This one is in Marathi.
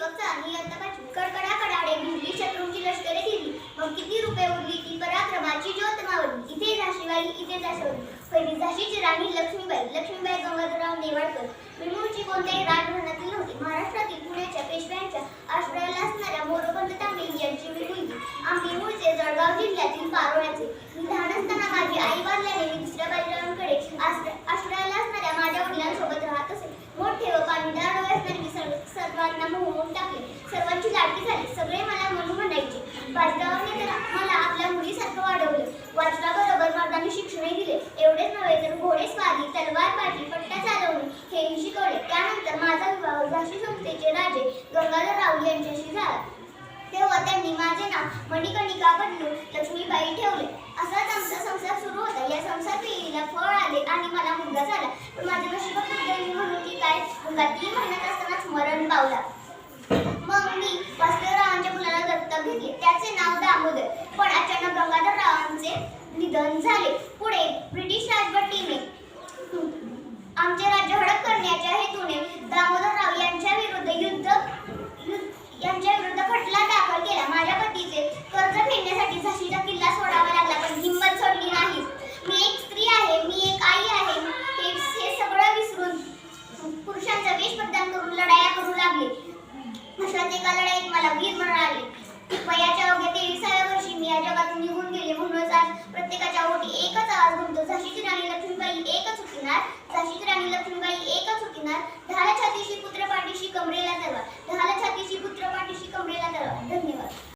दीपक चांदी इयत्ता पाचवी कडकडा कडाडे भिजली शत्रूंची लष्करे फिरली मग किती रुपये उरली ती पराक्रमाची ज्योत मावली इथे झाशीबाई इथे झाशीवली पहिली झाशीची राणी लक्ष्मीबाई. लक्ष्मीबाई गंगाधरराव नेवाळकर. सर्वांना टाकले. सर्वांची लाडकी झाली. सगळे मला म्हणू म्हणायचे. बाजीरावांनी तर मला आपल्या मुलीसारखं वाढवलं. वाचनाबरोबर मर्दानी शिक्षणही दिले. एवढेच नव्हे तर घोडेस्वारी तलवारबाजी पट्ट्या चालवणे हेही शिकवले. त्यानंतर माझा विवाह झाशी संस्थेचे राजे गंगाधर राव यांच्याशी झाला. तेव्हा त्यांनी माझे नाव मणिकर्णिका बदलून लक्ष्मीबाई ठेवले. असाच आमचा संसार सुरू होता. या संसार पिढीला फळ आले आणि मला मुलगा झाला. पण माझ्या नशिबात म्हणून की काय? मुलगा तीन महिन्यात असतानाच मरण पावला. दामोदर पण अचानक गंगाधररावांचे निधन झाले. पुढे ब्रिटिश राजवटीने आमचे राज्य हडप करण्याच्या हेतूने दामोदरराव यांच्या विरुद्ध युद्ध यांच्या विरुद्ध खटला दाखल केला. माझ्या पतीचे कर्ज फेडण्यासाठी झाशीचा किल्ला सोडावा लागला पण हिंमत सोडली नाही. मी एक स्त्री आहे मी एक आई आहे. हे सगळं विसरून पुरुषांचा वेश प्रदान करून लढाया करू लागले. अशाच एका लढाई मला वीर मरण आले वयाच्या अवघ्या तेविसाव्या वर्षी मी या जगातून निघून गेले म्हणूनच आज प्रत्येकाच्या ओठी एकच आवाज म्हणतो झाशीची राणी लक्ष्मीबाई एकच हुकीनार झाशीची राणी लक्ष्मीबाई एकच हुकीनार धारा छातीशी पुत्र पांडीशी कमरेला जरवा